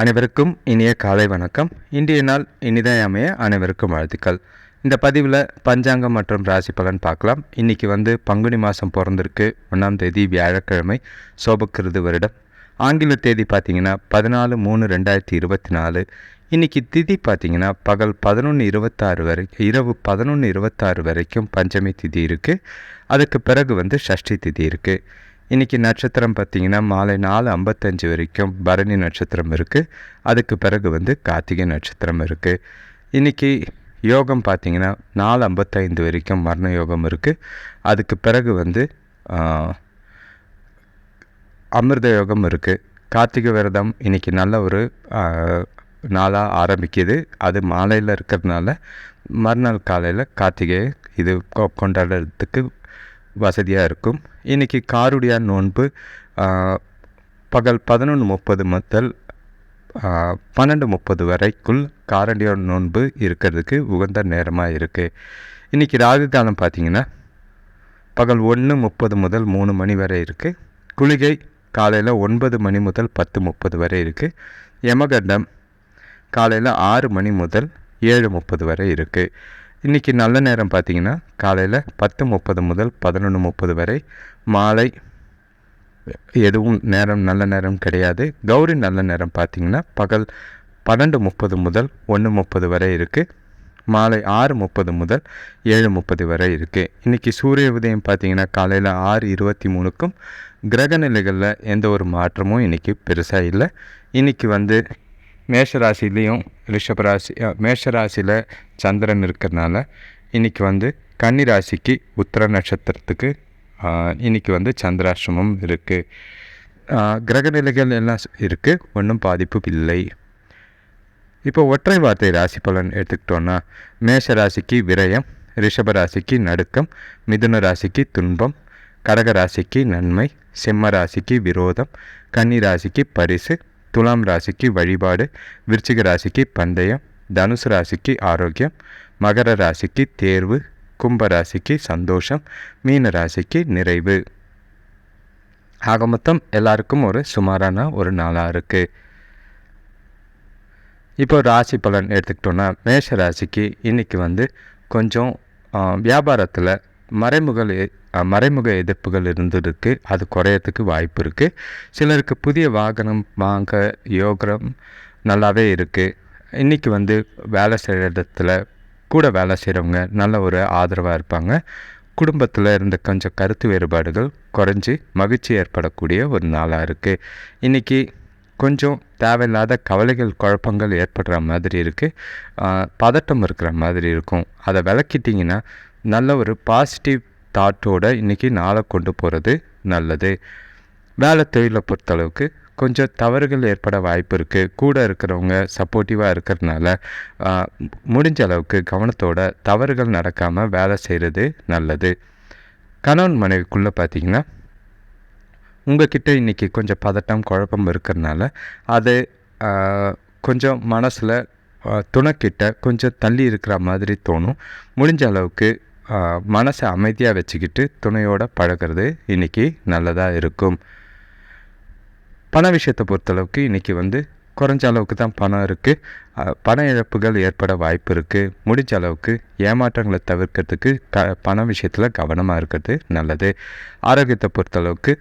அனைவருக்கும் இனிய காலை வணக்கம். இன்றைய நாள் இனிதாய் அமைய அனைவருக்கும் வாழ்த்துக்கள். இந்த பதிவில் பஞ்சாங்கம் மற்றும் ராசி பலன் பார்க்கலாம். இன்றைக்கி வந்து பங்குனி மாதம் பிறந்திருக்கு. ஒன்றாம் தேதி வியாழக்கிழமை சோபக்கிருது வருடம். ஆங்கில தேதி பார்த்தீங்கன்னா பதினாலு மூணு ரெண்டாயிரத்தி இருபத்தி நாலு. இன்றைக்கி திதி பார்த்தீங்கன்னா பகல் பதினொன்று இருபத்தாறு வரைக்கும் இரவு பதினொன்று இருபத்தாறு வரைக்கும் பஞ்சமி திதி இருக்குது அதுக்கு பிறகு வந்து ஷஷ்டி திதி இருக்குது இன்றைக்கி நட்சத்திரம் பார்த்திங்கன்னா மாலை நாலு ஐம்பத்தஞ்சு வரைக்கும் பரணி நட்சத்திரம் இருக்குது அதுக்கு பிறகு வந்து கார்த்திகை நட்சத்திரம் இருக்குது இன்றைக்கி யோகம் பார்த்திங்கன்னா நாலு ஐம்பத்தைந்து வரைக்கும் மரண யோகம் இருக்குது அதுக்கு பிறகு வந்து அமிர்த யோகம் இருக்குது கார்த்திகை விரதம் இன்றைக்கி நல்ல ஒரு நாளாக ஆரம்பிக்குது. அது மாலையில் இருக்கிறதுனால மறுநாள் காலையில் கார்த்திகை இது கொ- கொண்டாடுறதுக்கு வசதியாக இருக்கும். இன்றைக்கி காருடைய நோன்பு பகல் பதினொன்று முப்பது முதல் பன்னெண்டு முப்பது வரைக்குள் காரண்டிய நோன்பு இருக்கிறதுக்கு உகந்த நேரமாக இருக்குது இன்றைக்கி ராகு காலம் பார்த்தீங்கன்னா பகல் ஒன்று முப்பது முதல் மூணு மணி வரை இருக்குது குளிகை காலையில் ஒன்பது மணி முதல் பத்து முப்பது வரை இருக்குது யமகண்டம் காலையில் ஆறு மணி முதல் ஏழு முப்பது வரை இருக்குது இன்றைக்கி நல்ல நேரம் பார்த்தீங்கன்னா காலையில் பத்து முப்பது முதல் பதினொன்று முப்பது வரை மாலை எதுவும் நேரம் நல்ல நேரம் கிடையாது. கௌரி நல்ல நேரம் பார்த்திங்கன்னா பகல் பன்னெண்டு முப்பது முதல் ஒன்று முப்பது வரை இருக்குது மாலை ஆறு முப்பது முதல் ஏழு முப்பது வரை இருக்குது இன்றைக்கி சூரிய உதயம் பார்த்திங்கன்னா காலையில் ஆறு இருபத்தி மூணுக்கும் கிரக நிலைகளில் எந்த ஒரு மாற்றமும் இன்றைக்கி பெருசாக இல்லை. இன்றைக்கி வந்து மேஷராசிலையும் ரிஷபராசி மேஷராசியில் சந்திரன் இருக்கிறனால இன்றைக்கி வந்து கன்னி ராசிக்கு உத்தர நட்சத்திரத்துக்கு இன்றைக்கி வந்து சந்திராசிரமம் இருக்குது கிரக நிலைகள் எல்லாம் இருக்குது ஒன்றும் பாதிப்பு இல்லை. இப்போ ஒற்றை வார்த்தை ராசி பலன் எடுத்துக்கிட்டோன்னா மேஷ ராசிக்கு விரயம் ரிஷப ராசிக்கு நடுக்கம் மிதுன ராசிக்கு துன்பம் கடக ராசிக்கு நன்மை சிம்ம ராசிக்கு விரோதம் கன்னி ராசிக்கு பரிசு துலாம் ராசிக்கு வழிபாடு விருச்சிக ராசிக்கு பந்தயம் தனுசு ராசிக்கு ஆரோக்கியம் மகர ராசிக்கு தேர்வு கும்ப ராசிக்கு சந்தோஷம் மீன ராசிக்கு நிறைவு. ஆக மொத்தம் எல்லாருக்கும் ஒரு சுமாரான ஒரு நாளாக இருக்குது இப்போ ராசி பலன் எடுத்துக்கிட்டோன்னா மேஷ ராசிக்கு இன்றைக்கி வந்து கொஞ்சம் வியாபாரத்தில் மறைமுக மறைமுக எதிர்ப்புகள் இருந்திருக்கு. அது குறையறதுக்கு வாய்ப்பு இருக்குது சிலருக்கு புதிய வாகனம் வாங்க யோகம் நல்லாவே இருக்குது இன்றைக்கி வந்து வேலை செய்கிற இடத்துல கூட வேலை செய்கிறவங்க நல்ல ஒரு ஆதரவாக இருப்பாங்க. குடும்பத்தில் இருந்த கொஞ்சம் கருத்து வேறுபாடுகள் குறைஞ்சி மகிழ்ச்சி ஏற்படக்கூடிய ஒரு நாளாக இருக்குது இன்றைக்கி கொஞ்சம் தேவையில்லாத கவலைகள் குழப்பங்கள் ஏற்படுற மாதிரி இருக்குது பதட்டம் இருக்கிற மாதிரி இருக்கும். அதை விளக்கிட்டிங்கன்னா நல்ல ஒரு பாசிட்டிவ் தாட்டோட இன்றைக்கி நாளை கொண்டு போகிறது நல்லது. வேலை தொழிலை பொறுத்தளவுக்கு கொஞ்சம் தவறுகள் ஏற்பட வாய்ப்பு இருக்குது கூட இருக்கிறவங்க சப்போர்ட்டிவாக இருக்கிறதுனால முடிஞ்ச அளவுக்கு கவனத்தோட தவறுகள் நடக்காமல் வேலை செய்கிறது நல்லது. கணவன் மனைவிக்குள்ளே பார்த்தீங்கன்னா உங்ககிட்ட இன்றைக்கி கொஞ்சம் பதட்டம் குழப்பம் இருக்கிறனால அது கொஞ்சம் மனசில் துணைக்கிட்ட கொஞ்சம் தள்ளி இருக்கிற மாதிரி தோணும். முடிஞ்ச அளவுக்கு மனசை அமைதியாக வச்சுக்கிட்டு துணையோட பழகிறது இன்றைக்கி நல்லதாக இருக்கும். பண விஷயத்தை பொறுத்தளவுக்கு இன்றைக்கி வந்து குறைஞ்ச அளவுக்கு தான் பணம் இருக்குது பண இழப்புகள் ஏற்பட வாய்ப்பு இருக்குது முடிஞ்ச அளவுக்கு ஏமாற்றங்களை தவிர்க்கிறதுக்கு க பண விஷயத்தில் கவனமாக இருக்கிறது நல்லது. ஆரோக்கியத்தை பொறுத்தளவுக்கு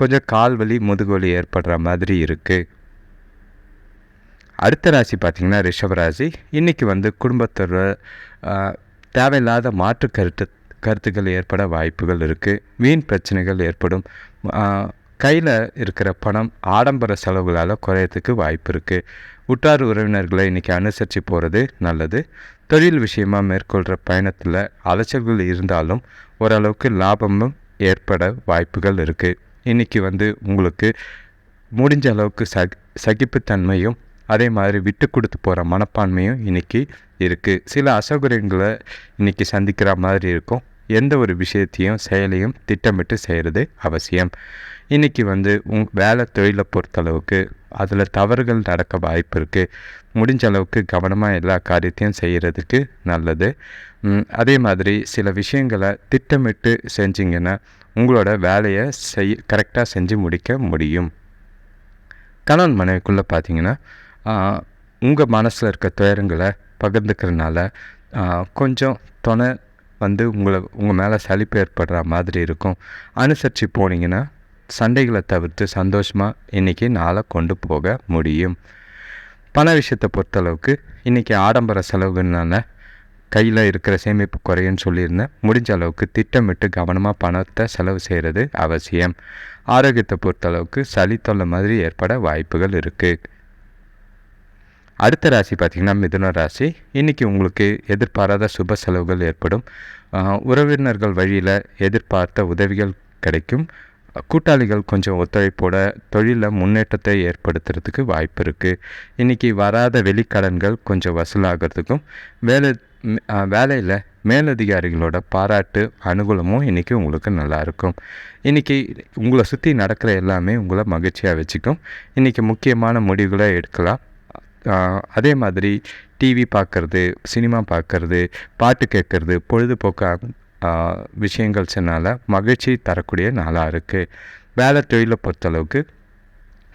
கொஞ்சம் கால் வலி முதுகு வலி ஏற்படுற மாதிரி இருக்குது அடுத்த ராசி பார்த்திங்கன்னா ரிஷபராசி இன்றைக்கி வந்து குடும்பத்தோட தேவையில்லாத மாற்று கருத்து கருத்துக்கள் ஏற்பட வாய்ப்புகள் இருக்குது வீண் பிரச்சனைகள் ஏற்படும். கையில் இருக்கிற பணம் ஆடம்பர செலவுகளால் குறையறதுக்கு வாய்ப்பு இருக்குது உற்றார் உறவினர்களை இன்றைக்கி அனுசரித்து போகிறது நல்லது. தொழில் விஷயமாக மேற்கொள்கிற பயணத்தில் அலைச்சல்கள் இருந்தாலும் ஓரளவுக்கு லாபமும் ஏற்பட வாய்ப்புகள் இருக்குது இன்றைக்கி வந்து உங்களுக்கு முடிஞ்ச அளவுக்கு ச சகிப்புத்தன்மையும் அதே மாதிரி விட்டு கொடுத்து போகிற மனப்பான்மையும் இன்றைக்கி இருக்குது சில அசௌகரியங்களை இன்றைக்கி சந்திக்கிற மாதிரி இருக்கும். எந்த ஒரு விஷயத்தையும் செயலையும் திட்டமிட்டு செய்கிறது அவசியம். இன்றைக்கி வந்து உங் வேலை தொழிலை பொறுத்தளவுக்கு அதில் தவறுகள் நடக்க வாய்ப்பு இருக்குது முடிஞ்ச அளவுக்கு கவனமாக எல்லா காரியத்தையும் செய்கிறதுக்கு நல்லது. அதே மாதிரி சில விஷயங்களை திட்டமிட்டு செஞ்சிங்கன்னா உங்களோட வேலையை செய் கரெக்டாக செஞ்சு முடிக்க முடியும். கணவன் மனைவிக்குள்ளே பார்த்தீங்கன்னா உங்கள் மனசில் இருக்க துயரங்களை பகிர்ந்துக்கிறதுனால கொஞ்சம் துணை வந்து உங்களை உங்கள் மேலே சலிப்பு ஏற்படுற மாதிரி இருக்கும். அனுசரித்து போனீங்கன்னா சண்டைகளை தவிர்த்து சந்தோஷமாக இன்றைக்கி நாளை கொண்டு போக முடியும். பண விஷயத்தை பொறுத்தளவுக்கு இன்றைக்கி ஆடம்பர செலவுகள்னால கையில் இருக்கிற சேமிப்பு குறையுன்னு சொல்லியிருந்தேன். முடிஞ்ச அளவுக்கு திட்டமிட்டு கவனமாக பணத்தை செலவு செய்கிறது அவசியம். ஆரோக்கியத்தை பொறுத்தளவுக்கு சளி தொல்லை மாதிரி ஏற்பட வாய்ப்புகள் இருக்குது அடுத்த ராசி பார்த்திங்கன்னா மிதுன ராசி. இன்றைக்கி உங்களுக்கு எதிர்பாராத சுப செலவுகள் ஏற்படும். உறவினர்கள் வழியில் எதிர்பார்த்த உதவிகள் கிடைக்கும். கூட்டாளிகள் கொஞ்சம் ஒத்துழைப்போட தொழிலில் முன்னேற்றத்தை ஏற்படுத்துறதுக்கு வாய்ப்பு இருக்குது இன்றைக்கி வராத வெளிக்கடன்கள் கொஞ்சம் வசூலாகிறதுக்கும் வேலை வேலையில் மேலதிகாரிகளோட பாராட்டு அனுகூலமும் இன்றைக்கி உங்களுக்கு நல்லாயிருக்கும் இன்றைக்கி உங்களை சுற்றி நடக்கிற எல்லாமே உங்களை மகிழ்ச்சியாக வச்சுக்கும். இன்றைக்கி முக்கியமான முடிவுகளை எடுக்கலாம். அதே மாதிரி டிவி பார்க்குறது சினிமா பார்க்குறது பாட்டு கேட்குறது பொழுதுபோக்காக விஷயங்கள் சொன்னால் மகிழ்ச்சி தரக்கூடிய நாளாக இருக்குது வேலை தொழிலை பொறுத்தளவுக்கு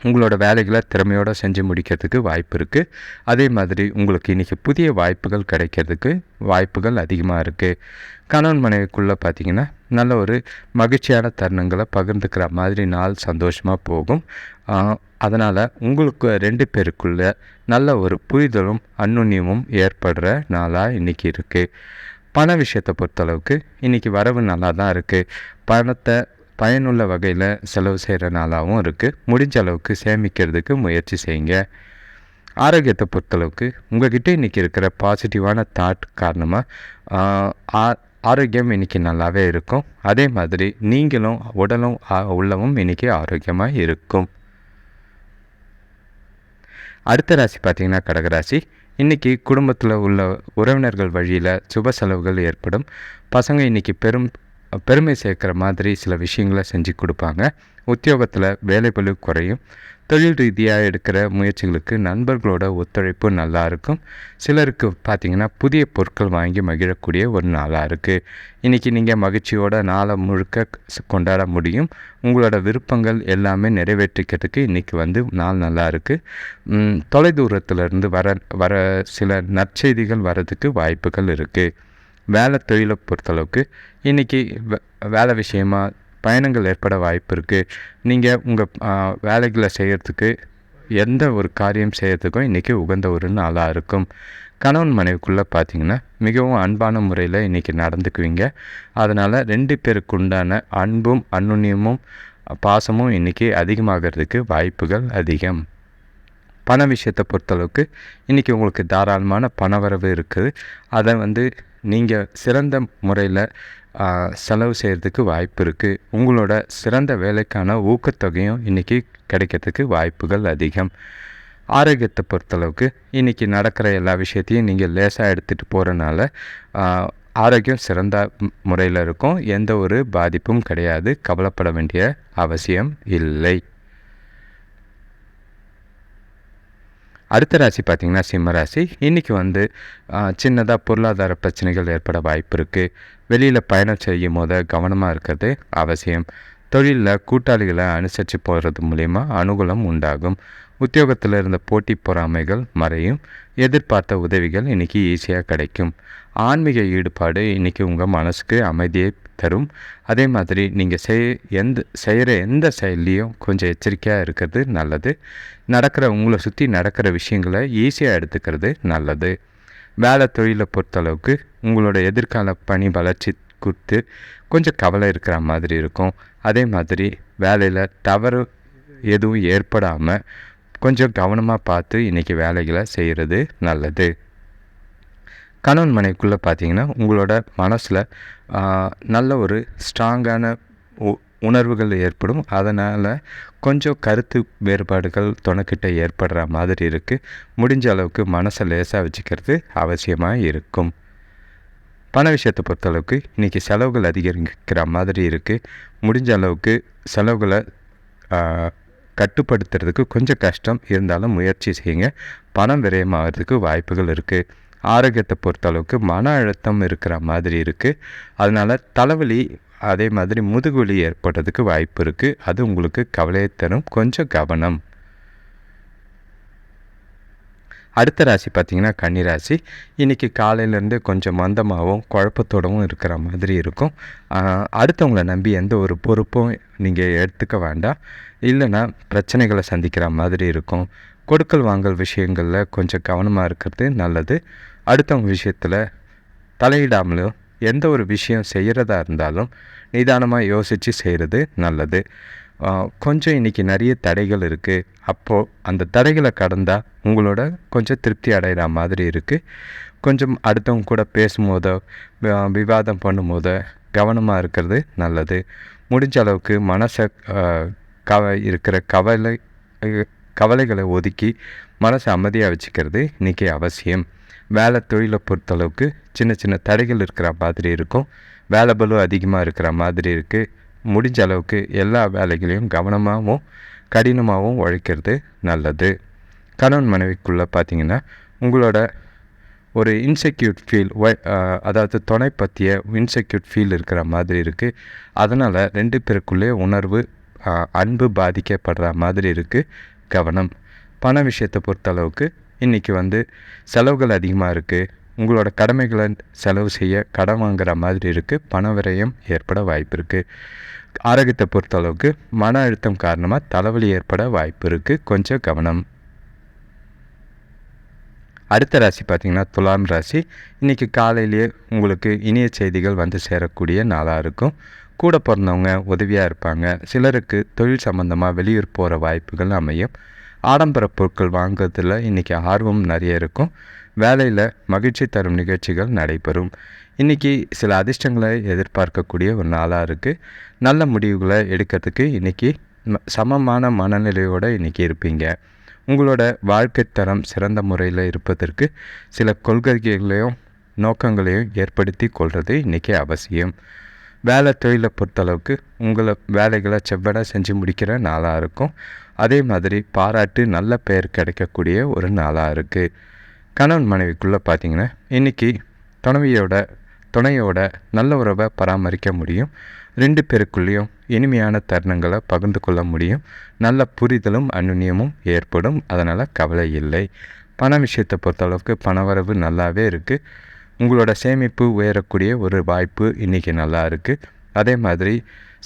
உங்களோட வேலைகளை திறமையோடு செஞ்சு முடிக்கிறதுக்கு வாய்ப்பு இருக்குது அதே மாதிரி உங்களுக்கு இன்றைக்கி புதிய வாய்ப்புகள் கிடைக்கிறதுக்கு வாய்ப்புகள் அதிகமாக இருக்குது கணவன் மனைவிக்குள்ளே பார்த்தீங்கன்னா நல்ல ஒரு மகிழ்ச்சியான தருணங்களை பகிர்ந்துக்கிற மாதிரி நாள் சந்தோஷமாக போகும். அதனால் உங்களுக்கு ரெண்டு பேருக்குள்ள நல்ல ஒரு புரிதலும் அன்னுண்ணியமும் ஏற்படுற நாளாக இன்றைக்கி இருக்குது பண விஷயத்தை பொறுத்தளவுக்கு இன்றைக்கி வரவு நல்லா தான் இருக்குது பணத்தை பயனுள்ள வகையில் செலவு செய்கிற நாளாகவும் இருக்குது முடிஞ்ச அளவுக்கு சேமிக்கிறதுக்கு முயற்சி செய்யுங்க. ஆரோக்கியத்தை பொறுத்தளவுக்கு உங்ககிட்ட இன்றைக்கி இருக்கிற பாசிட்டிவான தாட் காரணமாக ஆரோக்கியம் இன்றைக்கி நல்லாவே இருக்கும். அதே மாதிரி நீங்களும் உடலும் உள்ளவும் இன்றைக்கி ஆரோக்கியமாக இருக்கும். அடுத்த ராசி பார்த்திங்கன்னா கடகராசி இன்றைக்கி குடும்பத்தில் உள்ள உறவினர்கள் வழியில் சுப செலவுகள் ஏற்படும். பசங்க இன்றைக்கி பெரும் பெருமை சேர்க்குற மாதிரி சில விஷயங்களை செஞ்சு கொடுப்பாங்க. உத்தியோகத்தில் வேலைப்பளு குறையும். தொழில் ரீதியாக எடுக்கிற முயற்சிகளுக்கு நண்பர்களோட ஒத்துழைப்பு நல்லா இருக்கும். சிலருக்கு பார்த்தீங்கன்னா புதிய பொருட்கள் வாங்கி மகிழக்கூடிய ஒரு நாளாக இருக்குது இன்றைக்கி நீங்கள் மகிழ்ச்சியோட நாளை முழுக்க கொண்டாட முடியும். உங்களோட விருப்பங்கள் எல்லாமே நிறைவேற்றிக்கிறதுக்கு இன்றைக்கி வந்து நாள் நல்லா இருக்குது தொலைதூரத்துலேருந்து வர வர சில நற்செய்திகள் வரதுக்கு வாய்ப்புகள் இருக்குது வேலை தொழிலை பொறுத்தளவுக்கு இன்றைக்கி வேலை விஷயமாக பயணங்கள் ஏற்பட வாய்ப்பு இருக்குது நீங்கள் உங்கள் வேலைகளை செய்கிறதுக்கு எந்த ஒரு காரியம் செய்கிறதுக்கும் இன்றைக்கி உகந்த ஒரு நாளாக இருக்கும். கணவன் மனைவிக்குள்ளே பார்த்தீங்கன்னா மிகவும் அன்பான முறையில் இன்றைக்கி நடந்துக்குவீங்க. அதனால் ரெண்டு பேருக்கு உண்டான அன்பும் அன்னுண்ணியமும் பாசமும் இன்றைக்கி அதிகமாகிறதுக்கு வாய்ப்புகள் அதிகம். பண விஷயத்தை பொறுத்தளவுக்கு இன்றைக்கி உங்களுக்கு தாராளமான பணவரவு இருக்குது. அதை வந்து நீங்கள் சிறந்த முறையில் செலவு செய்கிறதுக்கு வாய்ப்பு இருக்குது உங்களோட சிறந்த வேலைக்கான ஊக்கத்தொகையும் இன்றைக்கி கிடைக்கிறதுக்கு வாய்ப்புகள் அதிகம். ஆரோக்கியத்தை பொறுத்தளவுக்கு இன்றைக்கி நடக்கிற எல்லா விஷயத்தையும் நீங்கள் லேசாக எடுத்துகிட்டு போகிறனால ஆரோக்கியம் சிறந்த முறையில் இருக்கும். எந்த ஒரு பாதிப்பும் கிடையாது. கவலைப்பட வேண்டிய அவசியம் இல்லை. அடுத்த ராசி பார்த்திங்கன்னா சிம்ம ராசி. இன்றைக்கி வந்து சின்னதாக பொருளாதார பிரச்சனைகள் ஏற்பட வாய்ப்பு இருக்குது வெளியில் பயணம் செய்யும் போது கவனமாக இருக்கிறது அவசியம். தொழிலில் கூட்டாளிகளை அனுசரித்து போகிறது மூலிமா அனுகூலம் உண்டாகும். உத்தியோகத்தில் இருந்த போட்டி பொறாமைகள் மறையும். எதிர்பார்த்த உதவிகள் இன்றைக்கி ஈஸியாக கிடைக்கும். ஆன்மீக ஈடுபாடு இன்றைக்கி உங்கள் மனசுக்கு அமைதியை தரும். அதே மாதிரி நீங்கள் செய் எந்த செய்கிற எந்த செயல்லையும் கொஞ்சம் எச்சரிக்கையாக இருக்கிறது நல்லது. நடக்கிற உங்களை சுற்றி நடக்கிற விஷயங்களை ஈஸியாக எடுத்துக்கிறது நல்லது. வேலை தொழிலை பொறுத்தளவுக்கு உங்களோட எதிர்கால பணி வளர்ச்சி குறித்து கொஞ்சம் கவலை இருக்கிற மாதிரி இருக்கும். அதே மாதிரி வேலையில் தவறு எதுவும் ஏற்படாமல் கொஞ்சம் கவனமாக பார்த்து இன்றைக்கி வேலைகளை செய்கிறது நல்லது. கணவன் மனைக்குள்ளே பார்த்தீங்கன்னா உங்களோட மனசில் நல்ல ஒரு ஸ்ட்ராங்கான உ உணர்வுகள் ஏற்படும். அதனால் கொஞ்சம் கருத்து வேறுபாடுகள் துணைக்கிட்ட ஏற்படுற மாதிரி இருக்குது முடிஞ்ச அளவுக்கு மனசை லேசாக வச்சுக்கிறது அவசியமாக இருக்கும். பண விஷயத்தை பொறுத்தளவுக்கு இன்றைக்கி செலவுகள் அதிகரிக்கிற மாதிரி இருக்குது முடிஞ்ச அளவுக்கு செலவுகளை கட்டுப்படுத்துறதுக்கு கொஞ்சம் கஷ்டம். இருந்தாலும் முயற்சி செய்யுங்க. பணம் விரயமாகிறதுக்கு வாய்ப்புகள் இருக்குது ஆரோக்கியத்தை பொறுத்தளவுக்கு மன அழுத்தம் இருக்கிற மாதிரி இருக்குது அதனால் தலைவலி அதே மாதிரி முதுகுவலி ஏற்படுறதுக்கு வாய்ப்பு இருக்குது அது உங்களுக்கு கவலையை தரும். கொஞ்சம் கவனம். அடுத்த ராசி பார்த்திங்கன்னா கன்னிராசி இன்றைக்கி காலையிலேருந்து கொஞ்சம் மந்தமாகவும் குழப்பத்தோடவும் இருக்கிற மாதிரி இருக்கும். அடுத்தவங்களை நம்பி எந்த ஒரு பொறுப்பும் நீங்கள் எடுத்துக்க வேண்டாம். இல்லைன்னா பிரச்சனைகளை சந்திக்கிற மாதிரி இருக்கும். கொடுக்கல் வாங்கல் விஷயங்களில் கொஞ்சம் கவனமாக இருக்கிறது நல்லது. அடுத்தவங்க விஷயத்தில் தலையிடாமலும் எந்த ஒரு விஷயம் செய்கிறதா இருந்தாலும் நிதானமாக யோசித்து செய்கிறது நல்லது. கொஞ்சம் இன்றைக்கி நிறைய தடைகள் இருக்குது அப்போது அந்த தடைகளை கடந்தால் உங்களோட கொஞ்சம் திருப்தி அடைகிற மாதிரி இருக்குது கொஞ்சம் அடுத்தவங்க கூட பேசும்போதோ விவாதம் பண்ணும்போதோ கவனமாக இருக்கிறது நல்லது. முடிஞ்ச அளவுக்கு மனசை கவ இருக்கிற கவலை கவலைகளை ஒதுக்கி மனசை அமைதியாக வச்சுக்கிறது இன்றைக்கி அவசியம். வேலை தொழிலை பொறுத்தளவுக்கு சின்ன சின்ன தடைகள் இருக்கிற மாதிரி இருக்கும். வேலை பலு அதிகமாக இருக்கிற மாதிரி இருக்குது முடிஞ்ச அளவுக்கு எல்லா வேலைகளையும் கவனமாகவும் கடினமாகவும் உழைக்கிறது நல்லது. கணவன் மனைவிக்குள்ளே பார்த்தீங்கன்னா உங்களோட ஒரு இன்செக்யூட் ஃபீல் அதாவது துணை பற்றிய இன்செக்யூட் ஃபீல் இருக்கிற மாதிரி இருக்குது அதனால் ரெண்டு பேருக்குள்ளே உணர்வு அன்பு பாதிக்கப்படுற மாதிரி இருக்குது கவனம். பண விஷயத்தை பொறுத்தளவுக்கு இன்றைக்கி வந்து செலவுகள் அதிகமாக இருக்குது உங்களோட கடமைகளை செலவு செய்ய கடன் வாங்குகிற மாதிரி இருக்குது பண விரயம் ஏற்பட வாய்ப்பு இருக்குது ஆரோக்கியத்தை பொறுத்தளவுக்கு மன அழுத்தம் காரணமாக தலைவலி ஏற்பட வாய்ப்பு இருக்குது கொஞ்சம் கவனம். அடுத்த ராசி பார்த்திங்கன்னா துலாம் ராசி. இன்றைக்கி காலையிலேயே உங்களுக்கு இனிய செய்திகள் வந்து சேரக்கூடிய நாளாக இருக்கும். கூட பிறந்தவங்க உதவியாக இருப்பாங்க. சிலருக்கு தொழில் சம்மந்தமாக வெளியூர் போகிற வாய்ப்புகள் அமையும். ஆடம்பர பொருட்கள் வாங்குறதுல இன்றைக்கி ஆர்வம் நிறைய இருக்கும். வேலையில் மகிழ்ச்சி தரும் நிகழ்ச்சிகள் நடைபெறும். இன்றைக்கி சில அதிர்ஷ்டங்களை எதிர்பார்க்கக்கூடிய ஒரு நாளாக இருக்குது நல்ல முடிவுகளை எடுக்கிறதுக்கு இன்றைக்கி சமமான மனநிலையோடு இன்றைக்கி இருப்பீங்க. உங்களோட வாழ்க்கை தரம் சிறந்த முறையில் இருப்பதற்கு சில கொள்கைகளையும் நோக்கங்களையும் ஏற்படுத்தி கொள்வது இன்றைக்கி அவசியம். வேலை தொழிலை பொறுத்தளவுக்கு உங்களை வேலைகளை செவ்வட செஞ்சு முடிக்கிற நாளாக இருக்கும். அதே மாதிரி பாராட்டு நல்ல பெயர் கிடைக்கக்கூடிய ஒரு நாளாக இருக்குது கணவன் மனைவிக்குள்ளே பார்த்தீங்கன்னா இன்றைக்கி துணவியோட துணையோட நல்ல உறவை பராமரிக்க முடியும். ரெண்டு பேருக்குள்ளேயும் இனிமையான தருணங்களை பகிர்ந்து கொள்ள முடியும். நல்ல புரிதலும் அந்யுன்யமும் ஏற்படும். அதனால் கவலை இல்லை. பண விஷயத்தை பொறுத்தளவுக்கு பணவரவு நல்லாவே இருக்குது உங்களோட சேமிப்பு உயரக்கூடிய ஒரு வாய்ப்பு இன்றைக்கி நல்லா இருக்குது அதே மாதிரி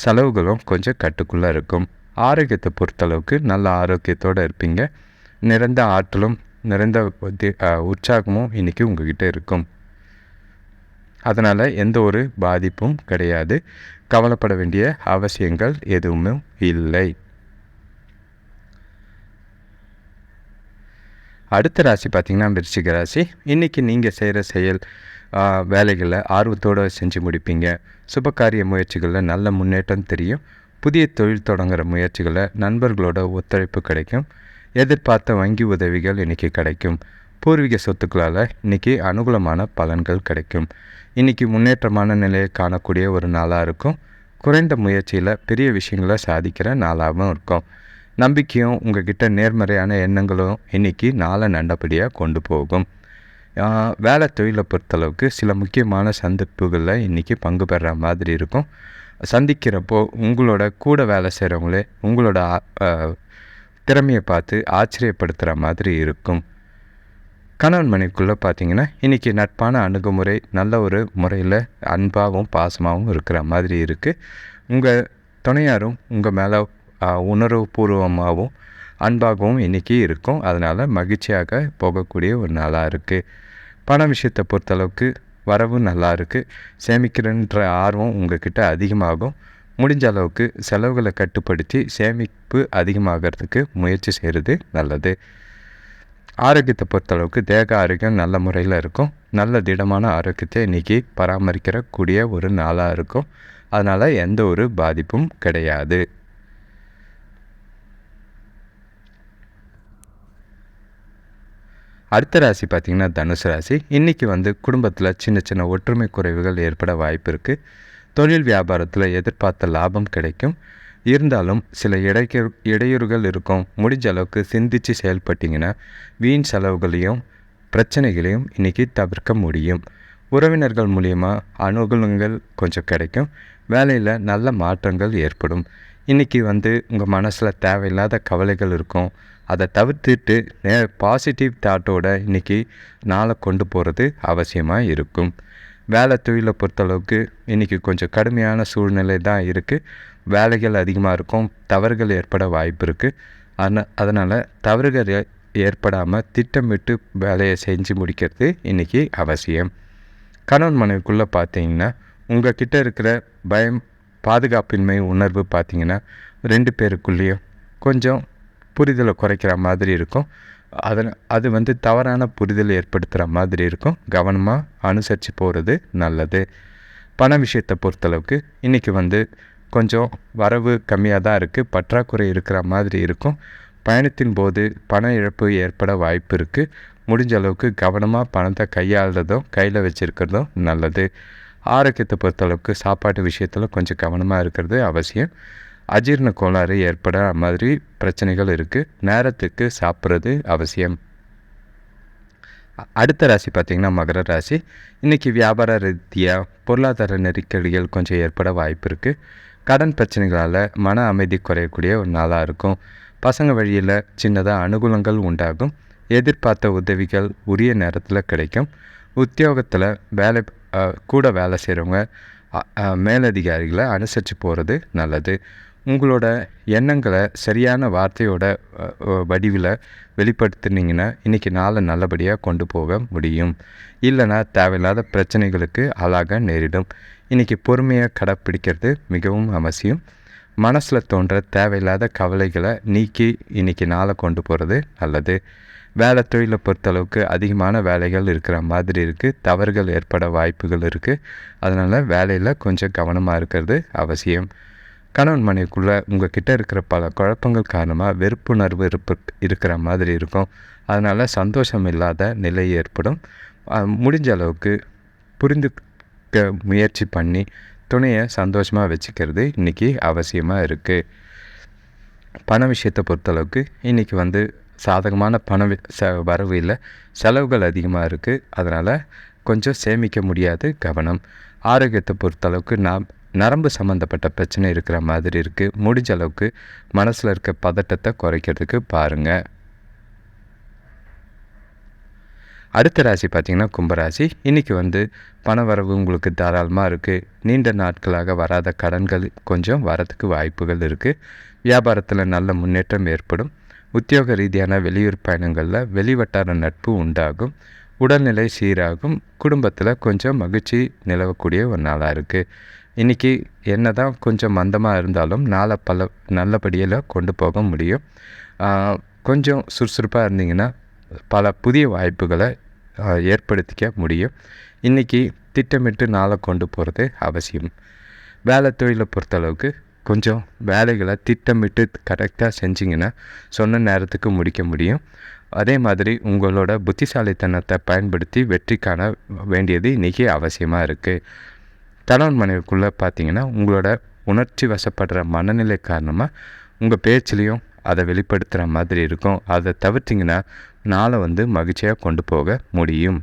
செலவுகளும் கொஞ்சம் கட்டுக்குள்ளே இருக்கும். ஆரோக்கியத்தை பொறுத்தளவுக்கு நல்ல ஆரோக்கியத்தோடு இருப்பீங்க. நிறைந்த ஆற்றலும் நிறைந்த உற்சாகமும் இன்றைக்கி உங்ககிட்ட இருக்கும். அதனால் எந்த ஒரு பாதிப்பும் கிடையாது. கவலைப்பட வேண்டிய அவசியங்கள் எதுவுமே இல்லை. அடுத்த ராசி பார்த்திங்கன்னா விருச்சிக ராசி. இன்றைக்கி நீங்கள் செய்கிற செயல் வேலைகளை ஆர்வத்தோடு செஞ்சு முடிப்பீங்க. சுபகாரிய முயற்சிகளில் நல்ல முன்னேற்றம் தெரியும். புதிய தொழில் தொடங்குகிற முயற்சிகளில் நண்பர்களோட ஒத்துழைப்பு கிடைக்கும். எதிர்பார்த்த வங்கி உதவிகள் இன்றைக்கி கிடைக்கும். பூர்வீக சொத்துக்களால் இன்றைக்கி அனுகூலமான பலன்கள் கிடைக்கும். இன்றைக்கி முன்னேற்றமான நிலையை காணக்கூடிய ஒரு நாளாக இருக்கும். குறைந்த முயற்சியில் பெரிய விஷயங்களை சாதிக்கிற நாளாகவும் இருக்கும். நம்பிக்கையும் உங்ககிட்ட நேர்மறையான எண்ணங்களும் இன்றைக்கி நாளை நல்லபடியாக கொண்டு போகும். வேலை தொழிலை பொறுத்தளவுக்கு சில முக்கியமான சந்திப்புகளில் இன்றைக்கி பங்கு பெற மாதிரி இருக்கும். சந்திக்கிறப்போ உங்களோட கூட வேலை செய்கிறவங்களே உங்களோட திறமையை பார்த்து ஆச்சரியப்படுத்துகிற மாதிரி இருக்கும். கணவன் மனைக்குள்ளே பார்த்தீங்கன்னா இன்றைக்கி நட்பான அணுகுமுறை நல்ல ஒரு முறையில் அன்பாகவும் பாசமாகவும் இருக்கிற மாதிரி இருக்குது உங்கள் துணையாரும் உங்கள் மேலே உணர்வுபூர்வமாகவும் அன்பாகவும் இன்றைக்கி இருக்கும். அதனால் மகிழ்ச்சியாக போகக்கூடிய ஒரு நாளாக இருக்குது பண விஷயத்தை பொறுத்தளவுக்கு வரவு நல்லா இருக்குது சேமிக்கிறன்ற ஆர்வம் உங்கள்கிட்ட அதிகமாகும். முடிஞ்ச அளவுக்கு செலவுகளை கட்டுப்படுத்தி சேமிப்பு அதிகமாகிறதுக்கு முயற்சி செய்கிறது நல்லது. ஆரோக்கியத்தை பொறுத்தளவுக்கு தேக ஆரோக்கியம் நல்ல முறையில் இருக்கும். நல்ல திடமான ஆரோக்கியத்தை இன்றைக்கி பராமரிக்கிறக்கூடிய ஒரு நாளாக இருக்கும். அதனால் எந்த ஒரு பாதிப்பும் கிடையாது. அடுத்த ராசி பார்த்திங்கன்னா தனுசு ராசி. இன்றைக்கி வந்து குடும்பத்தில் சின்ன சின்ன ஒற்றுமை குறைவுகள் ஏற்பட வாய்ப்பு இருக்குது தொழில் வியாபாரத்தில் எதிர்பார்த்த லாபம் கிடைக்கும். இருந்தாலும் சில இடைக்கு இடையூறுகள் இருக்கும். முடிஞ்ச அளவுக்கு சிந்தித்து செயல்பட்டிங்கன்னா வீண் செலவுகளையும் பிரச்சனைகளையும் இன்றைக்கி தவிர்க்க முடியும். உறவினர்கள் மூலியமாக அனுகூலங்கள் கொஞ்சம் கிடைக்கும். வேலையில் நல்ல மாற்றங்கள் ஏற்படும். இன்றைக்கி வந்து உங்கள் மனசில் தேவையில்லாத கவலைகள் இருக்கும். அதை தவிர்த்துட்டு நே பாசிட்டிவ் தாட்டோட இன்றைக்கி நாளை கொண்டு போகிறது அவசியமாக இருக்கும். வேலை தொழிலை பொறுத்தளவுக்கு இன்றைக்கி கொஞ்சம் கடுமையான சூழ்நிலை தான் இருக்குது வேலைகள் அதிகமாக இருக்கும். தவறுகள் ஏற்பட வாய்ப்பு இருக்குது அதனால் அதனால் தவறுகள் ஏற்படாமல் திட்டமிட்டு வேலையை செஞ்சு முடிக்கிறது இன்றைக்கி அவசியம். கணவன் மனைவிக்குள்ளே பார்த்தீங்கன்னா உங்கள் கிட்டே இருக்கிற பயம் பாதுகாப்பின்மை உணர்வு பார்த்தீங்கன்னா ரெண்டு பேருக்குள்ளேயும் கொஞ்சம் புரிதலை குறைக்கிற மாதிரி இருக்கும். அதன் அது வந்து தவறான புரிதல் ஏற்படுத்துகிற மாதிரி இருக்கும். கவனமாக அனுசரித்து போகிறது நல்லது. பண விஷயத்தை பொறுத்தளவுக்கு இன்றைக்கி வந்து கொஞ்சம் வரவு கம்மியாக தான் இருக்குது பற்றாக்குறை இருக்கிற மாதிரி இருக்கும். பயணத்தின் போது பண இழப்பு ஏற்பட வாய்ப்பு இருக்குது முடிஞ்ச அளவுக்கு கவனமாக பணத்தை கையாளுறதும் கையில் வச்சுருக்கிறதும் நல்லது. ஆரோக்கியத்தை பொறுத்தளவுக்கு சாப்பாட்டு விஷயத்தில் கொஞ்சம் கவனமாக இருக்கிறது அவசியம். அஜீரண கோளாறு ஏற்பட மாதிரி பிரச்சனைகள் இருக்குது நேரத்துக்கு சாப்பிட்றது அவசியம். அடுத்த ராசி பார்த்திங்கன்னா மகர ராசி. இன்றைக்கி வியாபார ரீதியாக பொருளாதார நெருக்கடிகள் கொஞ்சம் ஏற்பட வாய்ப்பு இருக்குது கடன் பிரச்சனைகளால் மன அமைதி குறையக்கூடிய ஒரு நாளாக இருக்கும். பசங்க வழியில் சின்னதாக அனுகூலங்கள் உண்டாகும். எதிர்பார்த்த உதவிகள் உரிய நேரத்தில் கிடைக்கும். உத்தியோகத்தில் வேலை கூட வேலை செய்கிறவங்க மேலதிகாரிகளை அனுசரித்து போகிறது நல்லது. உங்களோட எண்ணங்களை சரியான வார்த்தையோட வடிவில் வெளிப்படுத்துனீங்கன்னா இன்றைக்கி நாளை நல்லபடியாக கொண்டு போக முடியும். இல்லைன்னா தேவையில்லாத பிரச்சனைகளுக்கு ஆளாக நேரிடும். இன்றைக்கி பொறுமையாக கடைப்பிடிக்கிறது மிகவும் அவசியம். மனசில் தோன்ற தேவையில்லாத கவலைகளை நீக்கி இன்றைக்கி நாளை கொண்டு போகிறது நல்லது. வேலை தொழிலை பொறுத்தளவுக்கு அதிகமான வேலைகள் இருக்கிற மாதிரி இருக்குது தவறுகள் ஏற்பட வாய்ப்புகள் இருக்குது அதனால் வேலையில் கொஞ்சம் கவனமாக இருக்கிறது அவசியம். கணவன் மனைவிக்குள்ளே உங்கள் கிட்டே இருக்கிற பல குழப்பங்கள் காரணமாக வெறுப்புணர்வு இருப்பு இருக்கிற மாதிரி இருக்கும். அதனால் சந்தோஷம் இல்லாத நிலை ஏற்படும். முடிஞ்ச அளவுக்கு புரிந்துக்க முயற்சி பண்ணி துணையை சந்தோஷமாக வச்சுக்கிறது இன்றைக்கி அவசியமாக இருக்குது பண விஷயத்தை பொறுத்தளவுக்கு இன்றைக்கி வந்து சாதகமான பண ச வரவு இல்லை. செலவுகள் அதிகமாக இருக்குது அதனால் கொஞ்சம் சேமிக்க முடியாது கவனம். ஆரோக்கியத்தை பொறுத்தளவுக்கு நாம் நரம்பு சம்மந்தப்பட்ட பிரச்சனை இருக்கிற மாதிரி இருக்குது முடிஞ்ச அளவுக்கு மனசில் இருக்க பதட்டத்தை குறைக்கிறதுக்கு பாருங்கள் அடுத்த ராசி பார்த்திங்கன்னா கும்பராசி. இன்றைக்கி வந்து பண வரவு உங்களுக்கு தாராளமாக இருக்குது நீண்ட நாட்களாக வராத கடன்கள் கொஞ்சம் வரத்துக்கு வாய்ப்புகள் இருக்குது வியாபாரத்தில் நல்ல முன்னேற்றம் ஏற்படும். உத்தியோக ரீதியான வெளியூர் பயணங்களில் வெளிவட்டார நட்பு உண்டாகும். உடல்நிலை சீராகும். குடும்பத்தில் கொஞ்சம் மகிழ்ச்சி நிலவக்கூடிய ஒரு நாளாக இருக்குது இன்றைக்கி என்ன தான் கொஞ்சம் மந்தமாக இருந்தாலும் நாளை பல நல்லபடியில் கொண்டு போக முடியும். கொஞ்சம் சுறுசுறுப்பாக இருந்தீங்கன்னா பல புதிய வாய்ப்புகளை ஏற்படுத்திக்க முடியும். இன்றைக்கி திட்டமிட்டு நாளை கொண்டு போகிறது அவசியம். வேலை தொழிலை பொறுத்தளவுக்கு கொஞ்சம் வேலைகளை திட்டமிட்டு கரெக்டாக செஞ்சிங்கன்னா சொன்ன நேரத்துக்கு முடிக்க முடியும். அதே மாதிரி உங்களோட புத்திசாலித்தனத்தை பயன்படுத்தி வெற்றி காண வேண்டியது இன்றைக்கி அவசியமாக இருக்குது கணவன் மனைவிக்குள்ளே பார்த்தீங்கன்னா உங்களோட உணர்ச்சி வசப்படுற மனநிலை காரணமாக உங்கள் பேச்சுலேயும் அதை வெளிப்படுத்துகிற மாதிரி இருக்கும். அதை தவிர்த்திங்கன்னா நாளை வந்து மகிழ்ச்சியாக கொண்டு போக முடியும்.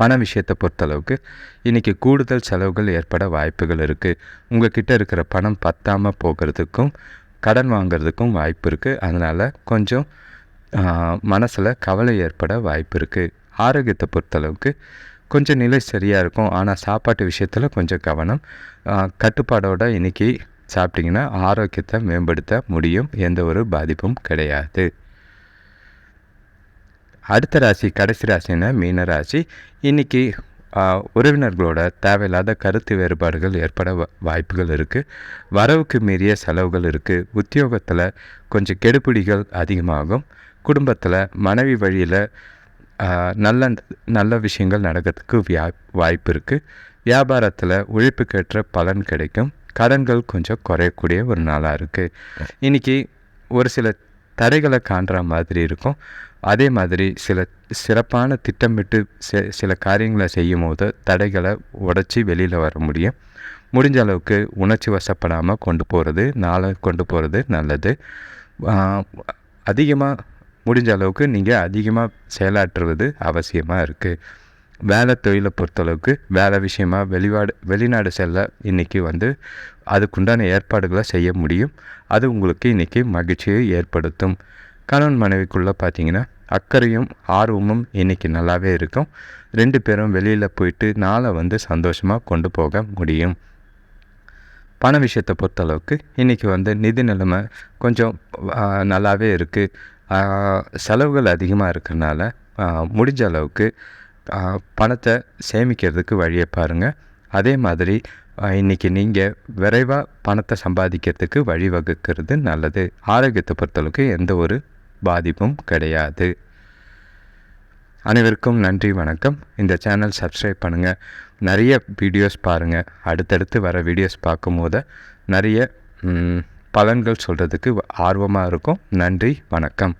பண விஷயத்தை பொறுத்தளவுக்கு இன்றைக்கி கூடுதல் செலவுகள் ஏற்பட வாய்ப்புகள் இருக்குது உங்கள் கிட்டே இருக்கிற பணம் பத்தாமல் போகிறதுக்கும் கடன் வாங்குறதுக்கும் வாய்ப்பு இருக்குது அதனால் கொஞ்சம் மனசில் கவலை ஏற்பட வாய்ப்பு இருக்குது ஆரோக்கியத்தை பொறுத்தளவுக்கு கொஞ்சம் நிலை சரியாக இருக்கும். ஆனால் சாப்பாட்டு விஷயத்தில் கொஞ்சம் கவனம் கட்டுப்பாடோடு கட்டுப்பாடோட இன்றைக்கி சாப்பிட்டிங்கன்னா ஆரோக்கியத்தை மேம்படுத்த முடியும். எந்த ஒரு பாதிப்பும் கிடையாது. அடுத்த ராசி கடைசி ராசின்னா மீன ராசி. இன்றைக்கி உறவினர்களோட தேவையில்லாத கருத்து வேறுபாடுகள் ஏற்பட வ- வாய்ப்புகள் இருக்குது வரவுக்கு மீறிய செலவுகள் இருக்குது உத்தியோகத்தில் கொஞ்சம் கெடுபிடிகள் அதிகமாகும். குடும்பத்தில் மனைவி வழியில் நல்ல நல்ல விஷயங்கள் நடக்கிறதுக்கு வியா வாய்ப்பு இருக்குது வியாபாரத்தில் உழைப்புக்கேற்ற பலன் கிடைக்கும். கடன்கள் கொஞ்சம் குறையக்கூடிய ஒரு நாளாக இருக்குது இன்றைக்கி ஒரு சில தடைகளை காண்ற மாதிரி இருக்கும். அதே மாதிரி சில சிறப்பான திட்டமிட்டு சில காரியங்களை செய்யும் போது தடைகளை உடச்சி வெளியில் வர முடியும். முடிஞ்ச அளவுக்கு உணர்ச்சி வசப்படாமல் கொண்டு போகிறது நாளை கொண்டு போகிறது நல்லது. அதிகமாக முடிஞ்ச அளவுக்கு நீங்கள் அதிகமாக செயலாற்றுவது அவசியமாக இருக்குது வேலை தொழிலை பொறுத்தளவுக்கு வேலை விஷயமா வெளிநாடு வெளிநாடு செல்ல இன்றைக்கி வந்து அதுக்குண்டான ஏற்பாடுகளை செய்ய முடியும். அது உங்களுக்கு இன்றைக்கி மகிழ்ச்சியை ஏற்படுத்தும். கணவன் மனைவிக்குள்ளே பார்த்தீங்கன்னா அக்கறையும் ஆர்வமும் இன்றைக்கி நல்லாவே இருக்கும். ரெண்டு பேரும் வெளியில் போயிட்டு நாளை வந்து சந்தோஷமாக கொண்டு போக முடியும். பண விஷயத்தை பொறுத்தளவுக்கு இன்றைக்கி வந்து நிதி நிலைமை கொஞ்சம் நல்லாவே இருக்குது செலவுகள் அதிகமாக இருக்கிறனால முடிஞ்ச அளவுக்கு பணத்தை சேமிக்கிறதுக்கு வழியை பாருங்கள் அதே மாதிரி இன்றைக்கி நீங்கள் விரைவாக பணத்தை சம்பாதிக்கிறதுக்கு வழிவகுக்கிறது நல்லது. ஆரோக்கியத்தை பொறுத்தளவுக்கு எந்த ஒரு பாதிப்பும் கிடையாது. அனைவருக்கும் நன்றி வணக்கம். இந்த சேனல் சப்ஸ்கிரைப் பண்ணுங்கள் நிறைய வீடியோஸ் பாருங்கள் அடுத்தடுத்து வர வீடியோஸ் பார்க்கும்போது நிறைய பலன்கள் சொல்கிறதுக்கு ஆர்வமாக இருக்கும். நன்றி வணக்கம்.